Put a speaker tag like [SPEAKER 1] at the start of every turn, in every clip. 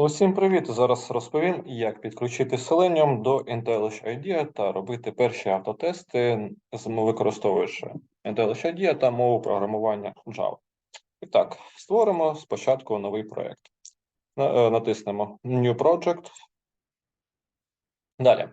[SPEAKER 1] Усім привіт! Зараз розповім, як підключити Selenium до IntelliJ IDEA та робити перші автотести, використовуючи IntelliJ IDEA та мову програмування Java. І так, створимо спочатку новий проєкт. Е, Натиснемо New Project. Далі. Е,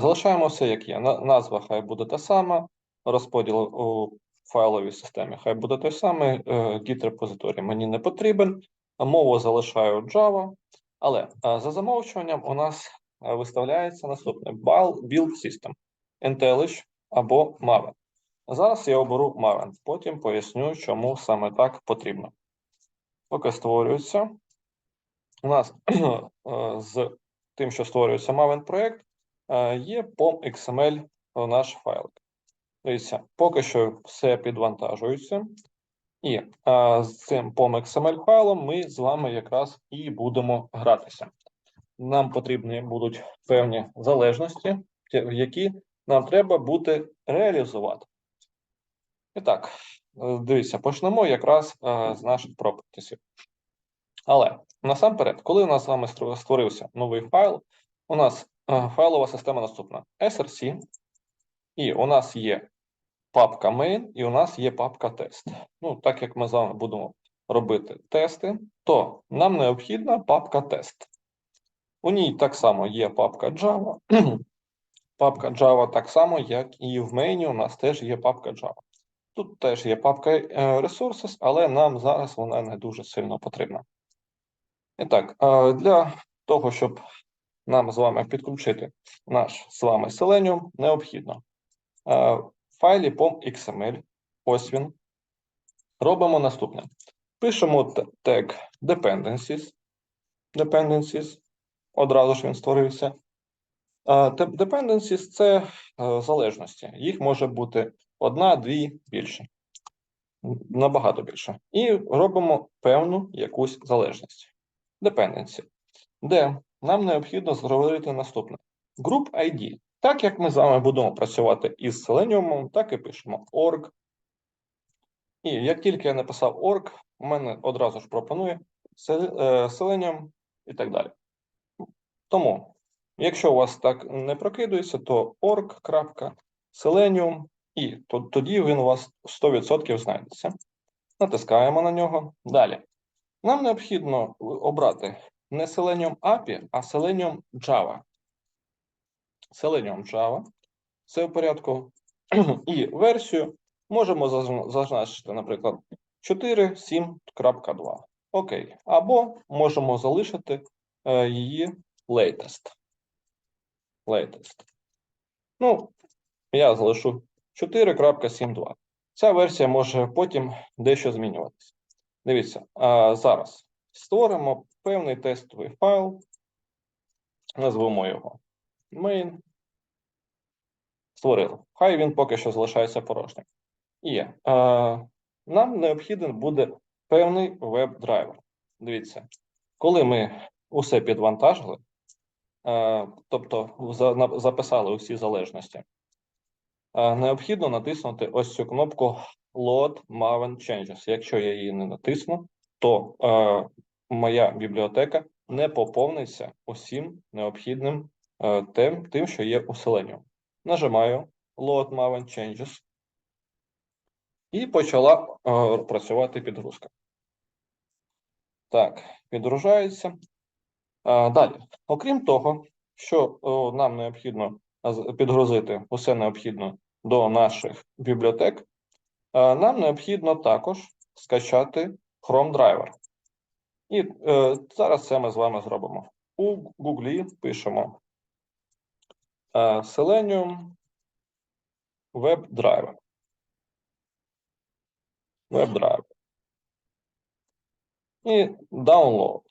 [SPEAKER 1] Залишаємо все, як є. Назва хай буде та сама, розподіл у файловій системі хай буде той самий, е, Git репозиторій мені не потрібен. Мову залишаю Java, але е, за замовчуванням у нас е, виставляється наступне Build System, IntelliJ або Maven. Зараз я оберу Maven, потім поясню, чому саме так потрібно. Поки створюється, у нас е, з тим, що створюється Maven проєкт, є POM.xml наш файл. Дивіться, поки що все підвантажується. І а, з цим POM.xml файлом ми з вами якраз і будемо гратися. Нам потрібні будуть певні залежності, які нам треба буде реалізувати. І так, дивіться, почнемо якраз е, з наших пропертісів. Але насамперед, коли у нас з вами створився новий файл, у нас е, файлова система наступна: src, і у нас є папка main, і у нас є папка тест. Ну, так як ми з вами будемо робити тести, то нам необхідна папка тест. У ній так само є папка Java. Папка Java так само, як і в мейні, у нас теж є папка Java. Тут теж є папка е, Resources, але нам зараз вона не дуже сильно потрібна. І так, е, для того, щоб нам з вами підключити наш з вами Selenium, необхідно е, файлі POM.xml, ось він, робимо наступне. Пишемо тег dependencies, dependencies, одразу ж він створився. Dependencies – це е, залежності. Їх може бути одна, дві, більше. Набагато більше. І робимо певну якусь залежність. Dependency. Де нам необхідно зробити наступне. Group ID. Так як ми з вами будемо працювати із Selenium, так і пишемо org. І як тільки я написав org, у мене одразу ж пропонує е, Selenium і так далі. Тому, якщо у вас так не прокидується, то org.selenium і тоді він у вас 100% знайдеться. Натискаємо на нього. Далі. Нам необхідно обрати не Selenium API, а Selenium Java. Selenium Java. Це в порядку. І версію можемо зазначити, наприклад, 4.7.2. Окей. Або можемо залишити е, її latest. Latest. Ну, я залишу 4.7.2. Ця версія може потім дещо змінюватися. Дивіться, зараз створимо певний тестовий файл, назвемо його main. Створили. Хай він поки що залишається порожнім. І е, нам необхіден буде певний веб-драйвер. Дивіться, коли ми усе підвантажили, е, тобто за- записали усі залежності, е, необхідно натиснути ось цю кнопку Load Maven Changes. Якщо я її не натисну, то е, моя бібліотека не поповниться усім необхідним тим, тим, що є у Selenium. Нажимаю Load Maven Changes. І почала е, працювати підгрузка. Так, підгружається. Е, далі, окрім того, що е, нам необхідно підгрузити усе необхідно до наших бібліотек, е, нам необхідно також скачати Chrome Driver. І е, зараз це ми з вами зробимо. У Google пишемо е, Selenium WebDriver. WebDriver. І download.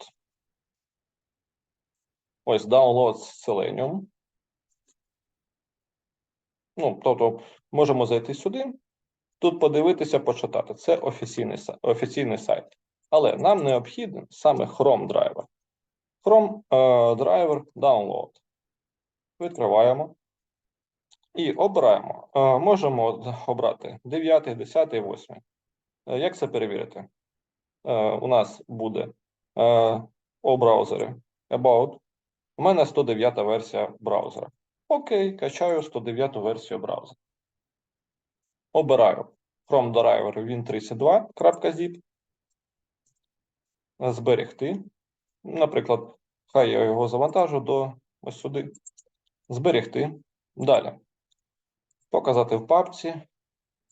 [SPEAKER 1] Ось download Selenium. Ну, тобто, можемо зайти сюди, тут подивитися, почитати. Це офіційний, офіційний сайт. Але нам необхіден саме Chrome драйвер. Chrome е, драйвер download. Відкриваємо. І обираємо. Е, можемо обрати 9, 10, 8. Е, Як це перевірити? Е, у нас буде е, у браузері. About. У мене 109 версія браузера. Окей, качаю 109 версію браузера. Обираю Chrome driver win32.zip. Зберегти. Наприклад, хай я його завантажу до ось сюди. Зберегти. Далі. Показати в папці.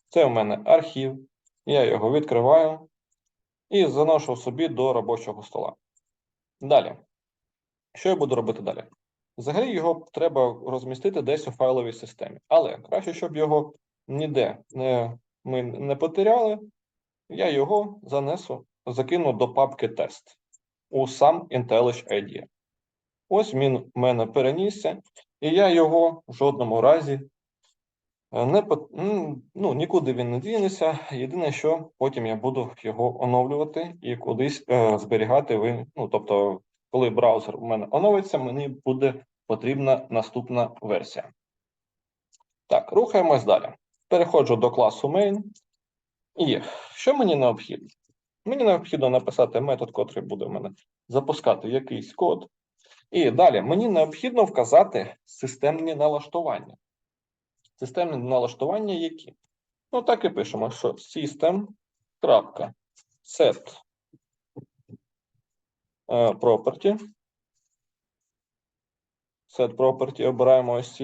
[SPEAKER 1] Це у мене архів. Я його відкриваю і заношу собі до робочого стола. Далі. Що я буду робити далі? Взагалі його треба розмістити десь у файловій системі. Але краще, щоб його ніде не, ми не потеряли, я його занесу, закину до папки тест у сам IntelliJ IDE. Ось він в мене перенісся, і я його в жодному разі е, не ну, нікуди він не дінеться. Єдине, що потім я буду його оновлювати і кудись е, зберігати. Ви, ну, тобто, коли браузер у мене оновиться, мені буде потрібна наступна версія. Так, рухаємось далі. Переходжу до класу main. І що мені необхідно? Мені необхідно написати метод, котрий буде в мене запускати якийсь код. І далі мені необхідно вказати системні налаштування. Системні налаштування які? Ну, так і пишемо, що system.set е, property. Set property обираємо ось.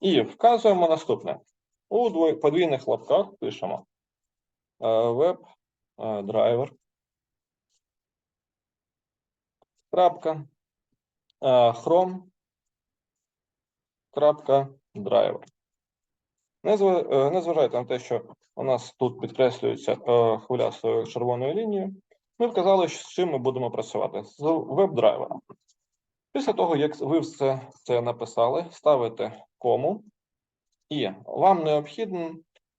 [SPEAKER 1] І вказуємо наступне. У подвійних лапках пишемо е, web е, driver. Е, Chrome. Крапка driver. Не зва- е, на те, що у нас тут підкреслюється е, хвилястою червоною лінією. Ми вказали, з чим ми будемо працювати з веб-драйвером. Після того, як ви все це написали, ставите кому, і вам необхідний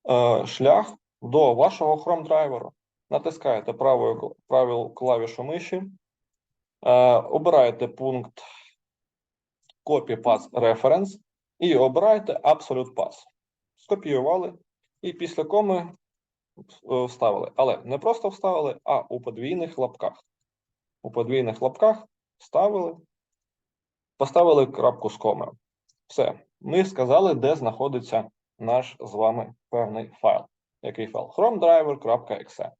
[SPEAKER 1] е, шлях до вашого Chrome драйверу. Натискаєте правою кл- клавішу миші, обираєте пункт Copy Path Reference і обираєте Absolute Path. Скопіювали і після коми е, вставили. Але не просто вставили, а у подвійних лапках. У подвійних лапках вставили, поставили крапку з комою. Все. Ми сказали, де знаходиться наш з вами певний файл. Який файл? chromedriver.exe.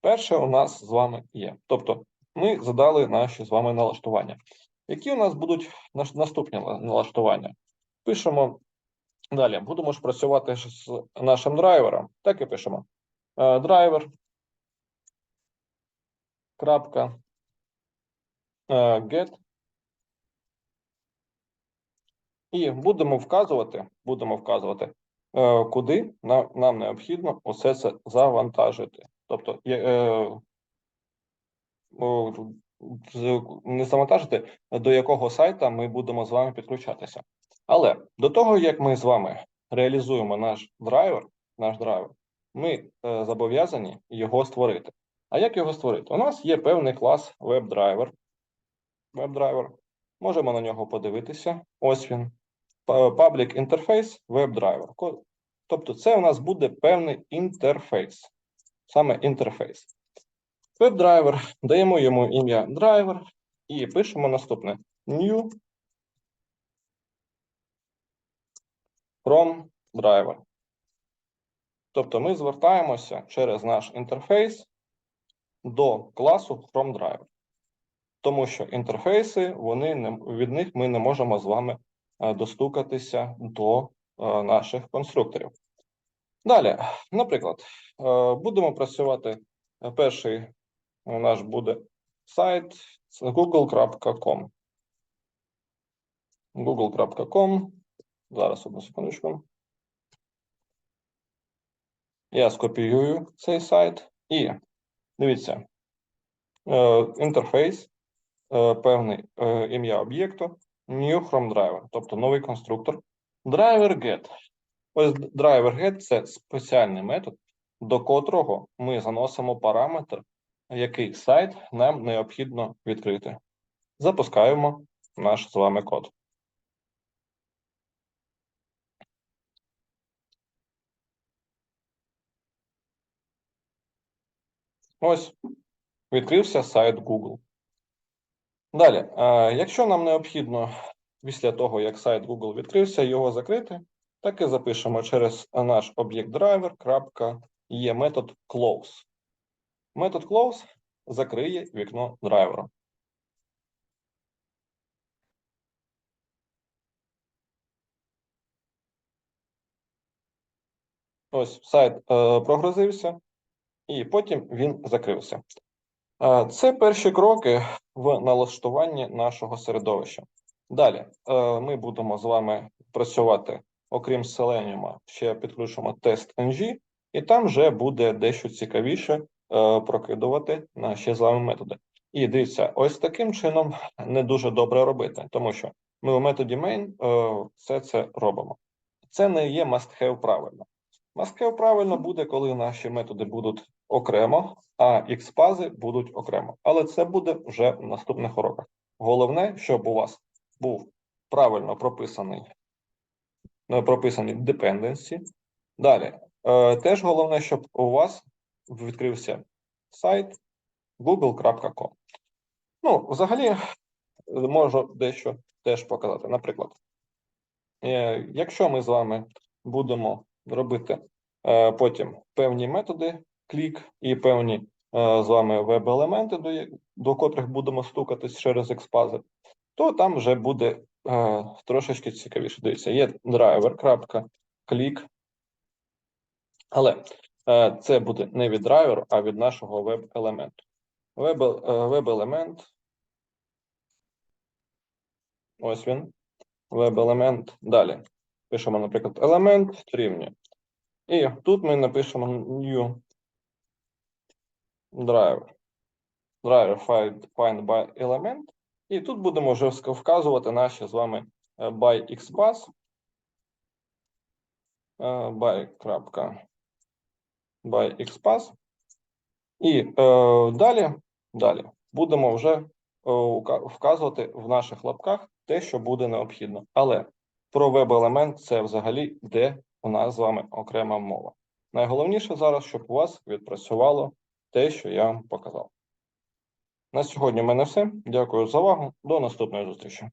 [SPEAKER 1] Перше у нас з вами є. Тобто ми задали наші з вами налаштування. Які у нас будуть наступні налаштування? Пишемо далі. Будемо ж працювати з нашим драйвером. Так і пишемо. Е, Драйвер. Крапка. е, Get. І будемо вказувати, будемо вказувати, е, куди нам, нам необхідно усе це завантажити. Тобто, е, не завантажити, до якого сайта ми будемо з вами підключатися. Але до того, як ми з вами реалізуємо наш драйвер, наш драйвер, ми е, зобов'язані його створити. А як його створити? У нас є певний клас WebDriver. WebDriver. Можемо на нього подивитися. Ось він. Public Interface WebDriver. Тобто, це у нас буде певний інтерфейс. Саме інтерфейс. WebDriver. Даємо йому ім'я driver і пишемо наступне: New from driver. Тобто ми звертаємося через наш інтерфейс до класу FromDriver. Тому що інтерфейси, вони від них ми не можемо з вами е, достукатися до е, наших конструкторів. Далі, наприклад, е, будемо працювати. е, Перший у нас буде сайт google.com. google.com. Зараз одну секундочку. Я скопіюю цей сайт і дивіться, е, інтерфейс, певний ім'я об'єкту, new from driver, тобто новий конструктор. Driver get. Ось driver get це спеціальний метод, до котрого ми заносимо параметр, який сайт нам необхідно відкрити. Запускаємо наш з вами код. Ось відкрився сайт Google. Далі, е, якщо нам необхідно після того, як сайт Google відкрився, його закрити, так і запишемо через наш об'єкт driver. Є метод close. Метод close закриє вікно драйвера. Ось сайт е, прогрузився, і потім він закрився. Е, Це перші кроки в налаштуванні нашого середовища. Далі е, ми будемо з вами працювати, окрім Selenium, ще підключимо тест NG, і там вже буде дещо цікавіше е, прокидувати наші з вами методи. І дивіться, ось таким чином не дуже добре робити, тому що ми у методі main е, все це робимо. Це не є must-have правильно. Must-have правильно буде, коли наші методи будуть окремо, а XPath будуть окремо. Але це буде вже в наступних уроках. Головне, щоб у вас був правильно прописаний, прописані dependency. Далі, е, теж головне, щоб у вас відкрився сайт google.com. Ну, взагалі, е, можу дещо теж показати. Наприклад, е, якщо ми з вами будемо робити е, потім певні методи, клік і певні е, з вами веб-елементи, до, котрих будемо стукатись через експазит, то там вже буде трошечки цікавіше. Дивіться, є драйвер, клік. Але е, це буде не від драйверу, а від нашого веб-елементу. Веб, е, веб-елемент. Ось він. Веб-елемент. Далі. Пишемо, наприклад, елемент дорівнює. І тут ми напишемо new driver. Driver find by element. І тут будемо вже вказувати наші з вами е, by xbus. е, by by. І е, далі, далі будемо вже е, вказувати в наших лапках те, що буде необхідно. Але про веб-елемент це взагалі де у нас з вами окрема мова. Найголовніше зараз, щоб у вас відпрацювало те, що я вам показав. На сьогодні в мене все. Дякую за увагу. До наступної зустрічі.